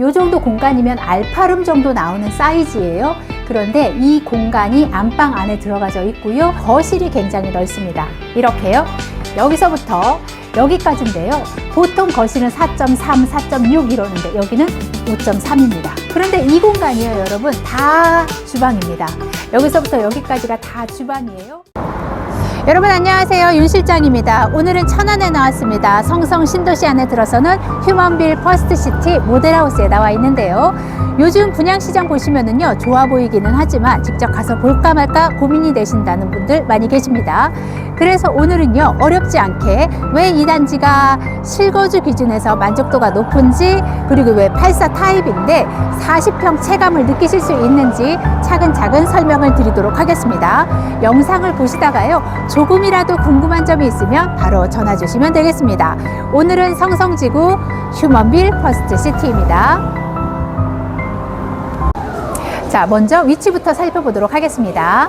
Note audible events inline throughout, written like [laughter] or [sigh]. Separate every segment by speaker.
Speaker 1: 이 정도 공간이면 알파룸 정도 나오는 사이즈예요. 그런데 이 공간이 안방 안에 들어가져 있고요. 거실이 굉장히 넓습니다. 이렇게요. 여기서부터 여기까지인데요. 보통 거실은 4.3, 4.6 이러는데 여기는 5.3입니다. 그런데 이 공간이요, 여러분, 다 주방입니다. 여기서부터 여기까지가 다 주방이에요. 여러분 안녕하세요. 윤 실장입니다. 오늘은 천안에 나왔습니다. 성성 신도시 안에 들어서는 휴먼빌 퍼스트 시티 모델하우스에 나와 있는데요. 요즘 분양시장 보시면은요 좋아 보이기는 하지만 직접 가서 볼까 말까 고민이 되신다는 분들 많이 계십니다. 그래서 오늘은요 어렵지 않게 왜 이 단지가 실거주 기준에서 만족도가 높은지 그리고 왜 84 타입인데 40평 체감을 느끼실 수 있는지 차근차근 설명을 드리도록 하겠습니다. 영상을 보시다가요 조금이라도 궁금한 점이 있으면 바로 전화 주시면 되겠습니다. 오늘은 성성지구 휴먼빌 퍼스트 시티입니다. 자, 먼저 위치부터 살펴보도록 하겠습니다.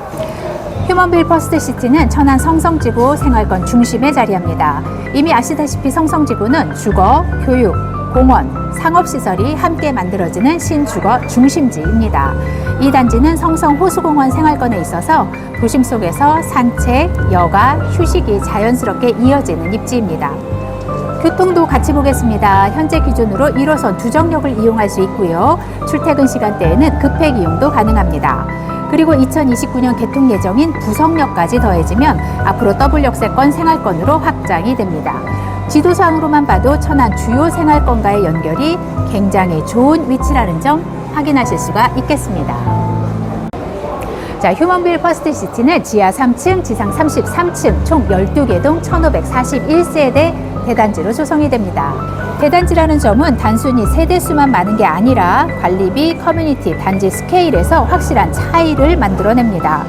Speaker 1: 휴먼빌 퍼스트 시티는 천안 성성지구 생활권 중심에 자리합니다. 이미 아시다시피 성성지구는 주거, 교육, 공원, 상업시설이 함께 만들어지는 신주거 중심지입니다. 이 단지는 성성 호수공원 생활권에 있어서 도심 속에서 산책, 여가, 휴식이 자연스럽게 이어지는 입지입니다. 교통도 같이 보겠습니다. 현재 기준으로 1호선 두정역을 이용할 수 있고요. 출퇴근 시간대에는 급행 이용도 가능합니다. 그리고 2029년 개통 예정인 부성역까지 더해지면 앞으로 더블역세권 생활권으로 확장이 됩니다. 지도상으로만 봐도 천안 주요 생활권과의 연결이 굉장히 좋은 위치라는 점 확인하실 수가 있겠습니다. 자, 휴먼빌 퍼스트 시티는 지하 3층, 지상 33층, 총 12개 동 1541세대 대단지로 조성이 됩니다. 대단지라는 점은 단순히 세대 수만 많은 게 아니라 관리비, 커뮤니티, 단지 스케일에서 확실한 차이를 만들어냅니다.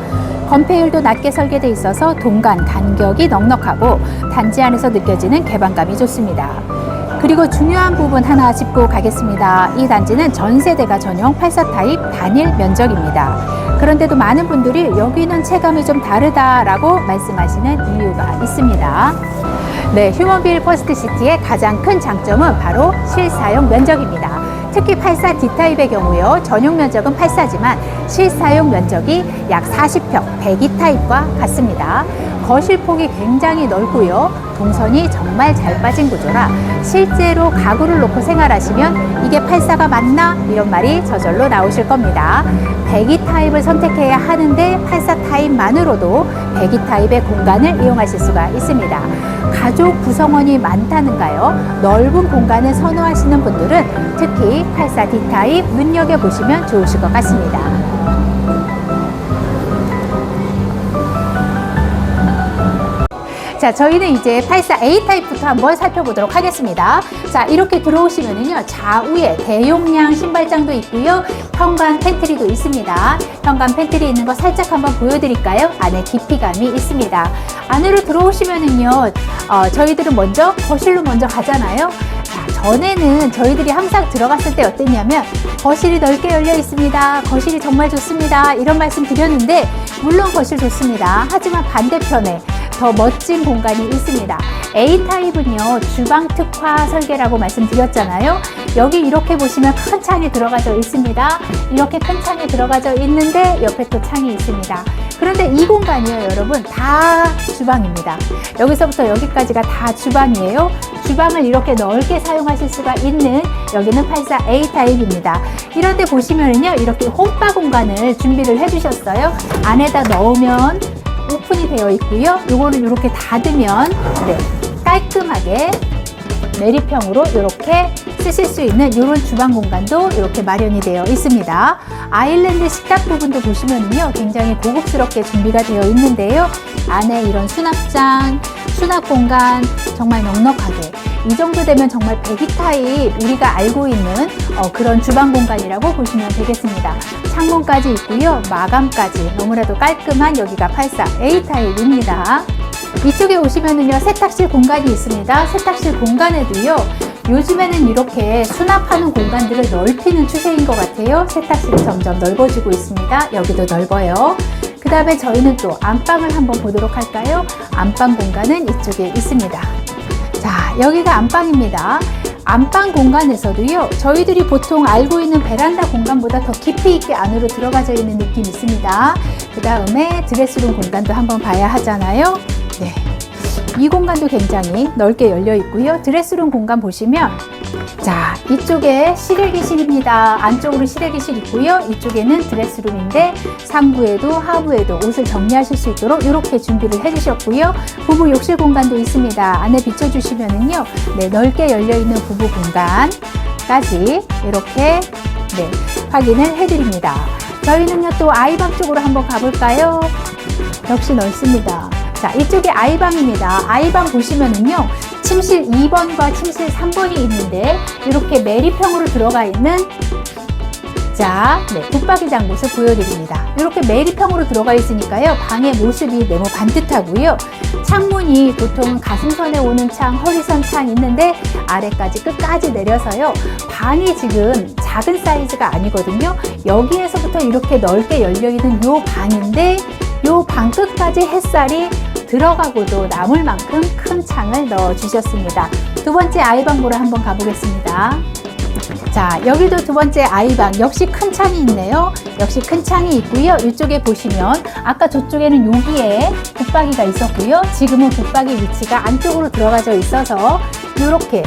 Speaker 1: 건폐율도 낮게 설계돼 있어서 동간 간격이 넉넉하고 단지 안에서 느껴지는 개방감이 좋습니다. 그리고 중요한 부분 하나 짚고 가겠습니다. 이 단지는 전 세대가 전용 84 타입 단일 면적입니다. 그런데도 많은 분들이 여기는 체감이 좀 다르다라고 말씀하시는 이유가 있습니다. 네, 휴먼빌 퍼스트 시티의 가장 큰 장점은 바로 실사용 면적입니다. 특히 84 D타입의 경우요. 전용 면적은 84지만 실사용 면적이 약 40평 102 타입과 같습니다. 거실 폭이 굉장히 넓고요. 동선이 정말 잘 빠진 구조라 실제로 가구를 놓고 생활하시면 이게 84가 맞나? 이런 말이 저절로 나오실 겁니다. 102 타입을 선택해야 하는데 84 타입만으로도 102 타입의 공간을 이용하실 수가 있습니다. 가족 구성원이 많다는가요? 넓은 공간을 선호하시는 분들은 특히 84 D 타입 눈여겨보시면 좋으실 것 같습니다. 자, 저희는 이제 84A 타입부터 한번 살펴보도록 하겠습니다. 자, 이렇게 들어오시면은요, 좌우에 대용량 신발장도 있고요, 현관 팬트리도 있습니다. 현관 팬트리 있는 거 살짝 한번 보여드릴까요? 안에 깊이감이 있습니다. 안으로 들어오시면은요, 어, 저희들은 먼저 거실로 먼저 가잖아요. 자, 전에는 저희들이 항상 들어갔을 때 어땠냐면 거실이 넓게 열려 있습니다. 거실이 정말 좋습니다. 이런 말씀 드렸는데 물론 거실 좋습니다. 하지만 반대편에 더 멋진 공간이 있습니다. A타입은요, 주방 특화 설계라고 말씀드렸잖아요. 여기 이렇게 보시면 큰 창이 들어가져 있습니다. 이렇게 큰 창이 들어가져 있는데 옆에 또 창이 있습니다. 그런데 이 공간이요, 여러분, 다 주방입니다. 여기서부터 여기까지가 다 주방이에요. 주방을 이렇게 넓게 사용하실 수가 있는 여기는 84A 타입입니다. 이런데 보시면은요, 이렇게 홈바 공간을 준비를 해주셨어요. 안에다 넣으면 오픈이 되어 있고요. 요거는 이렇게 닫으면 네, 깔끔하게 내리평으로 이렇게 쓰실 수 있는 이런 주방 공간도 이렇게 마련이 되어 있습니다. 아일랜드 식탁 부분도 보시면요. 굉장히 고급스럽게 준비가 되어 있는데요. 안에 이런 수납장, 수납 공간 정말 넉넉하게 이 정도 되면 정말 배기 타입 우리가 알고 있는 어, 그런 주방 공간이라고 보시면 되겠습니다. 창문까지 있고요. 마감까지 너무나도 깔끔한 여기가 84A 타입입니다. 이쪽에 오시면은요 세탁실 공간이 있습니다. 세탁실 공간에도요 요즘에는 이렇게 수납하는 공간들을 넓히는 추세인 것 같아요. 세탁실이 점점 넓어지고 있습니다. 여기도 넓어요. 그 다음에 저희는 또 안방을 한번 보도록 할까요? 안방 공간은 이쪽에 있습니다. 자, 여기가 안방입니다. 안방 공간에서도요, 저희들이 보통 알고 있는 베란다 공간보다 더 깊이 있게 안으로 들어가져 있는 느낌이 있습니다. 그 다음에 드레스룸 공간도 한번 봐야 하잖아요. 네. 이 공간도 굉장히 넓게 열려 있고요. 드레스룸 공간 보시면 자, 이쪽에 실외기실입니다. 안쪽으로 실외기실 있고요. 이쪽에는 드레스룸인데 상부에도 하부에도 옷을 정리하실 수 있도록 이렇게 준비를 해주셨고요. 부부 욕실 공간도 있습니다. 안에 비춰주시면은요, 네, 넓게 열려 있는 부부 공간까지 이렇게 네, 확인을 해드립니다. 저희는요 또 아이방 쪽으로 한번 가볼까요? 역시 넓습니다. 자, 이쪽이 아이방입니다. 아이방 보시면은요, 침실 2번과 침실 3번이 있는데, 이렇게 메리평으로 들어가 있는 자, 네, 붙박이장 모습 보여드립니다. 이렇게 메리평으로 들어가 있으니까요, 방의 모습이 네모 반듯하고요. 창문이 보통 가슴선에 오는 창, 허리선 창 있는데, 아래까지 끝까지 내려서요, 방이 지금 작은 사이즈가 아니거든요. 여기에서부터 이렇게 넓게 열려있는 요 방인데, 요 방 끝까지 햇살이 들어가고도 남을 만큼 큰 창을 넣어 주셨습니다. 두 번째 아이방으로 한번 가보겠습니다. 자, 여기도 두 번째 아이방 역시 큰 창이 있네요. 역시 큰 창이 있고요. 이쪽에 보시면 아까 저쪽에는 여기에 붙박이가 있었고요. 지금은 붙박이 위치가 안쪽으로 들어가져 있어서 이렇게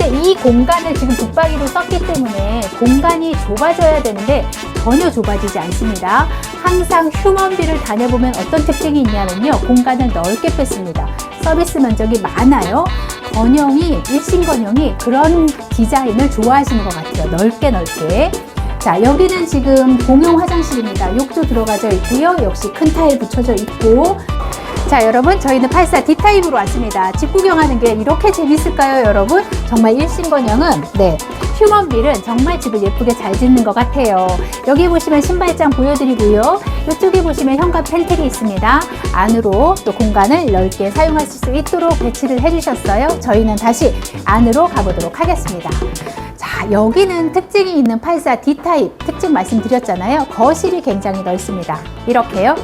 Speaker 1: 근데 이 공간을 지금 붙박이로 썼기 때문에 공간이 좁아져야 되는데 전혀 좁아지지 않습니다. 항상 휴먼비를 다녀보면 어떤 특징이 있냐면요. 공간을 넓게 뺐습니다. 서비스 면적이 많아요. 건영이, 일신 건영이 그런 디자인을 좋아하시는 것 같아요. 넓게 넓게. 자, 여기는 지금 공용 화장실입니다. 욕조 들어가져 있고요. 역시 큰 타일 붙여져 있고. 자, 여러분, 저희는 84 D타입으로 왔습니다. 집 구경하는 게 이렇게 재밌을까요, 여러분? 정말 일신건영은, 네. 휴먼빌은 정말 집을 예쁘게 잘 짓는 것 같아요. 여기 보시면 신발장 보여드리고요. 이쪽에 보시면 현관 팬트리 있습니다. 안으로 또 공간을 넓게 사용하실 수 있도록 배치를 해주셨어요. 저희는 다시 안으로 가보도록 하겠습니다. 자, 여기는 특징이 있는 84 D타입 특징 말씀드렸잖아요. 거실이 굉장히 넓습니다. 이렇게요.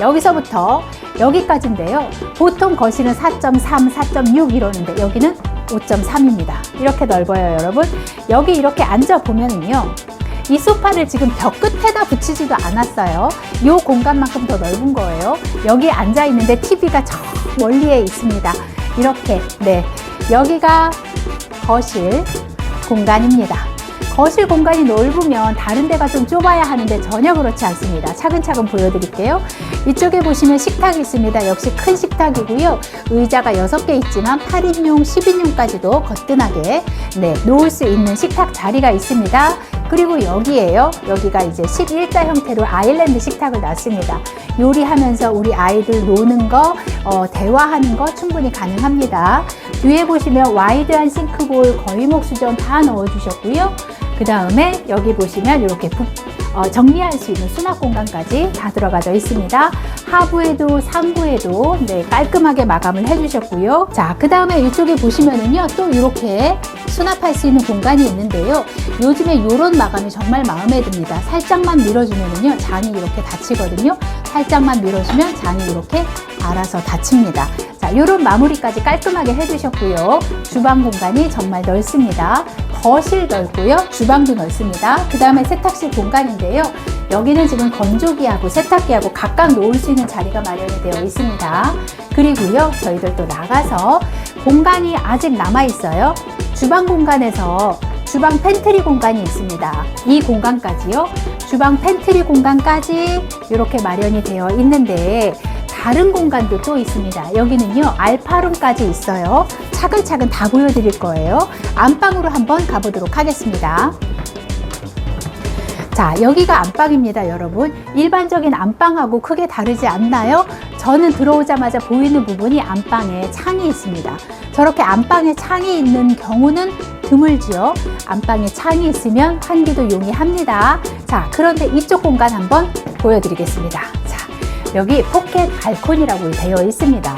Speaker 1: 여기서부터 여기까지인데요. 보통 거실은 4.3, 4.6 이러는데 여기는 5.3입니다. 이렇게 넓어요, 여러분. 여기 이렇게 앉아 보면은요. 이 소파를 지금 벽 끝에다 붙이지도 않았어요. 이 공간만큼 더 넓은 거예요. 여기 앉아 있는데 TV가 저 멀리에 있습니다. 이렇게, 네. 여기가 거실 공간입니다. 거실 공간이 넓으면 다른 데가 좀 좁아야 하는데 전혀 그렇지 않습니다. 차근차근 보여드릴게요. 이쪽에 보시면 식탁이 있습니다. 역시 큰 식탁이고요. 의자가 6개 있지만 8인용, 10인용까지도 거뜬하게 네, 놓을 수 있는 식탁 자리가 있습니다. 그리고 여기에요. 여기가 이제 11자 형태로 아일랜드 식탁을 놨습니다. 요리하면서 우리 아이들 노는 거, 어, 대화하는 거 충분히 가능합니다. 뒤에 보시면 와이드한 싱크볼, 거위목 수전 다 넣어주셨고요. 그 다음에 여기 보시면 이렇게 부, 어, 정리할 수 있는 수납 공간까지 다 들어가져 있습니다. 하부에도 상부에도 네, 깔끔하게 마감을 해주셨고요. 자, 그 다음에 이쪽에 보시면은요, 또 이렇게 수납할 수 있는 공간이 있는데요. 요즘에 이런 마감이 정말 마음에 듭니다. 살짝만 밀어주면은요, 장이 이렇게 닫히거든요. 살짝만 밀어주면 장이 이렇게 알아서 닫힙니다. 자, 이런 마무리까지 깔끔하게 해주셨고요. 주방 공간이 정말 넓습니다. 거실 넓고요. 주방도 넓습니다. 그 다음에 세탁실 공간인데요. 여기는 지금 건조기하고 세탁기하고 각각 놓을 수 있는 자리가 마련이 되어 있습니다. 그리고요. 저희들 또 나가서 공간이 아직 남아 있어요. 주방 공간에서 주방 팬트리 공간이 있습니다. 이 공간까지요. 주방 팬트리 공간까지 이렇게 마련이 되어 있는데 다른 공간도 또 있습니다. 여기는요, 알파룸까지 있어요. 차근차근 다 보여드릴 거예요. 안방으로 한번 가보도록 하겠습니다. 자, 여기가 안방입니다, 여러분. 일반적인 안방하고 크게 다르지 않나요? 저는 들어오자마자 보이는 부분이 안방에 창이 있습니다. 저렇게 안방에 창이 있는 경우는 드물지요. 안방에 창이 있으면 환기도 용이합니다. 자, 그런데 이쪽 공간 한번 보여드리겠습니다. 자, 여기 포켓 발코니라고 되어 있습니다.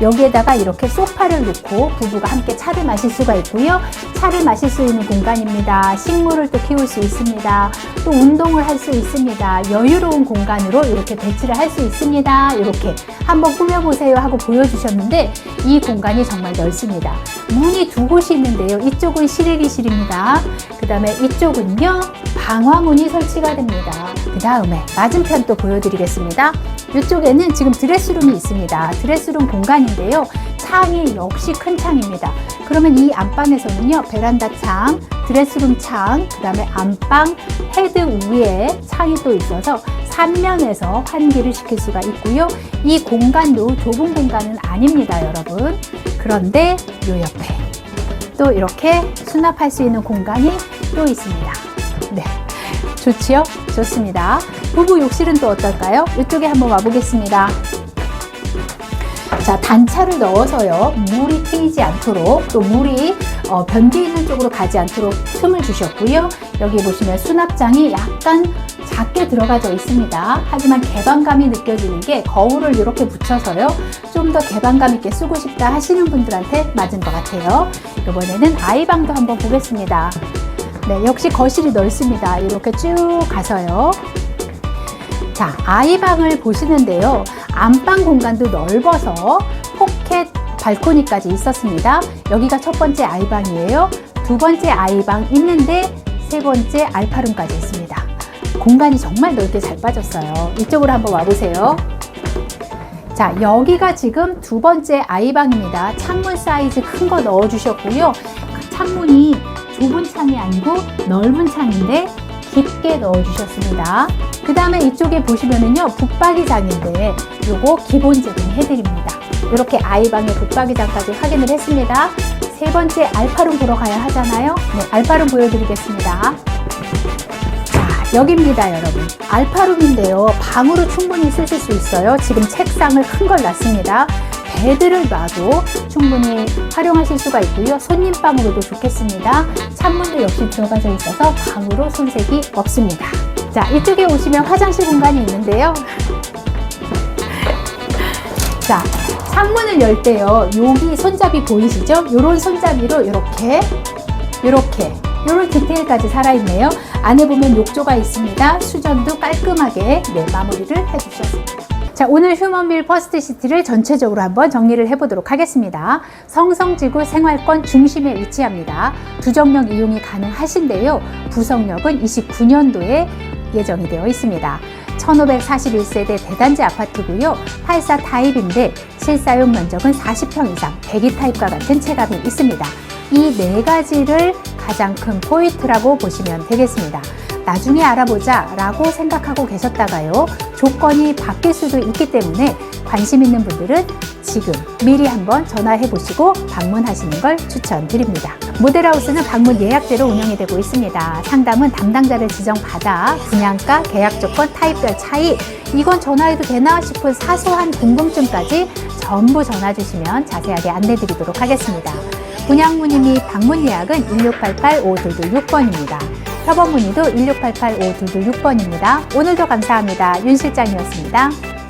Speaker 1: 여기에다가 이렇게 소파를 놓고 부부가 함께 차를 마실 수가 있고요. 차를 마실 수 있는 공간입니다. 식물을 또 키울 수 있습니다. 또 운동을 할 수 있습니다. 여유로운 공간으로 이렇게 배치를 할 수 있습니다. 이렇게 한번 꾸며보세요 하고 보여주셨는데 이 공간이 정말 넓습니다. 문이 두 곳이 있는데요. 이쪽은 실외기실입니다. 그 다음에 이쪽은요. 방화문이 설치가 됩니다. 그 다음에 맞은편 또 보여드리겠습니다. 이쪽에는 지금 드레스룸이 있습니다. 드레스룸 공간인데요. 창이 역시 큰 창입니다. 그러면 이 안방에서는요, 베란다 창, 드레스룸 창, 그 다음에 안방 헤드 위에 창이 또 있어서 삼면에서 환기를 시킬 수가 있고요. 이 공간도 좁은 공간은 아닙니다, 여러분. 그런데 요 옆에 또 이렇게 수납할 수 있는 공간이 또 있습니다. 네. 좋지요? 좋습니다. 부부 욕실은 또 어떨까요? 이쪽에 한번 와보겠습니다. 자, 단차를 넣어서요. 물이 튀지 않도록 또 물이 어, 변기 있는 쪽으로 가지 않도록 틈을 주셨고요. 여기 보시면 수납장이 약간 작게 들어가져 있습니다. 하지만 개방감이 느껴지는 게 거울을 이렇게 붙여서요. 좀 더 개방감 있게 쓰고 싶다 하시는 분들한테 맞은 것 같아요. 이번에는 아이방도 한번 보겠습니다. 네, 역시 거실이 넓습니다. 이렇게 쭉 가서요. 자, 아이방을 보시는데요. 안방 공간도 넓어서 포켓 발코니까지 있었습니다. 여기가 첫 번째 아이방이에요. 두 번째 아이방 있는데 세 번째 알파룸까지 있습니다. 공간이 정말 넓게 잘 빠졌어요. 이쪽으로 한번 와보세요. 자, 여기가 지금 두 번째 아이방입니다. 창문 사이즈 큰 거 넣어주셨고요. 창문이 좁은 창이 아니고 넓은 창인데 깊게 넣어주셨습니다. 그 다음에 이쪽에 보시면은요, 붙박이장인데 요거 기본 제공해드립니다. 이렇게 아이방의 붙박이장까지 확인을 했습니다. 세 번째 알파룸 보러 가야 하잖아요. 네, 알파룸 보여드리겠습니다. 자, 여기입니다, 여러분. 알파룸인데요. 방으로 충분히 쓰실 수 있어요. 지금 책상을 큰 걸 놨습니다. 베드를 놔도 충분히 활용하실 수가 있고요. 손님방으로도 좋겠습니다. 창문도 역시 들어가져 있어서 방으로 손색이 없습니다. 자, 이쪽에 오시면 화장실 공간이 있는데요. [laughs] 자, 창문을 열 때요. 여기 손잡이 보이시죠? 요런 손잡이로 이렇게, 이렇게, 요런 디테일까지 살아있네요. 안에 보면 욕조가 있습니다. 수전도 깔끔하게 네, 마무리를 해주셨습니다. 자, 오늘 휴먼빌 퍼스트 시티를 전체적으로 한번 정리를 해보도록 하겠습니다. 성성지구 생활권 중심에 위치합니다. 두정역 이용이 가능하신데요. 구성역은 29년도에 예정이 되어 있습니다. 1541세대 대단지 아파트고요. 84 타입인데 실사용 면적은 40평 이상, 배기 타입과 같은 체감이 있습니다. 이 네 가지를 가장 큰 포인트라고 보시면 되겠습니다. 나중에 알아보자 라고 생각하고 계셨다가요. 조건이 바뀔 수도 있기 때문에 관심 있는 분들은 지금 미리 한번 전화해 보시고 방문하시는 걸 추천드립니다. 모델하우스는 방문 예약제로 운영이 되고 있습니다. 상담은 담당자를 지정받아 분양가, 계약 조건, 타입별 차이, 이건 전화해도 되나 싶은 사소한 궁금증까지 전부 전화 주시면 자세하게 안내 드리도록 하겠습니다. 분양 문의 및 방문 예약은 1688-5226번입니다. 협업 문의도 1688-5226번입니다. 오늘도 감사합니다. 윤 실장이었습니다.